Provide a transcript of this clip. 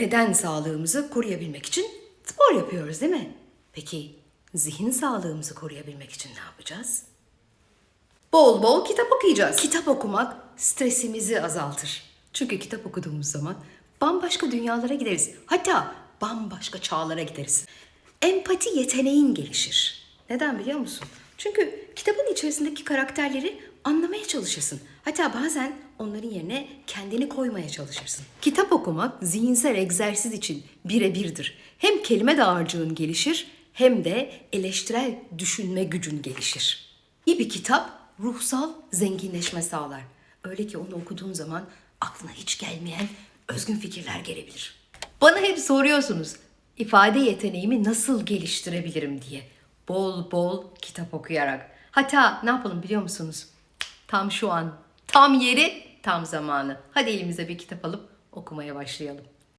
beden sağlığımızı koruyabilmek için spor yapıyoruz değil mi? Peki zihin sağlığımızı koruyabilmek için ne yapacağız? Bol bol kitap okuyacağız. Kitap okumak stresimizi azaltır. Çünkü kitap okuduğumuz zaman bambaşka dünyalara gideriz. Hatta bambaşka çağlara gideriz. Empati yeteneğin gelişir. Neden biliyor musun? Çünkü kitabın içerisindeki karakterleri anlamaya çalışırsın. Hatta bazen onların yerine kendini koymaya çalışırsın. Kitap okumak zihinsel egzersiz için birebirdir. Hem kelime dağarcığın gelişir hem de eleştirel düşünme gücün gelişir. İyi bir kitap ruhsal zenginleşme sağlar. Öyle ki onu okuduğun zaman aklına hiç gelmeyen özgün fikirler gelebilir. Bana hep soruyorsunuz ifade yeteneğimi nasıl geliştirebilirim diye. Bol bol kitap okuyarak. Hatta ne yapalım biliyor musunuz? Tam şu an, tam yeri, tam zamanı. Hadi elimize bir kitap alıp okumaya başlayalım.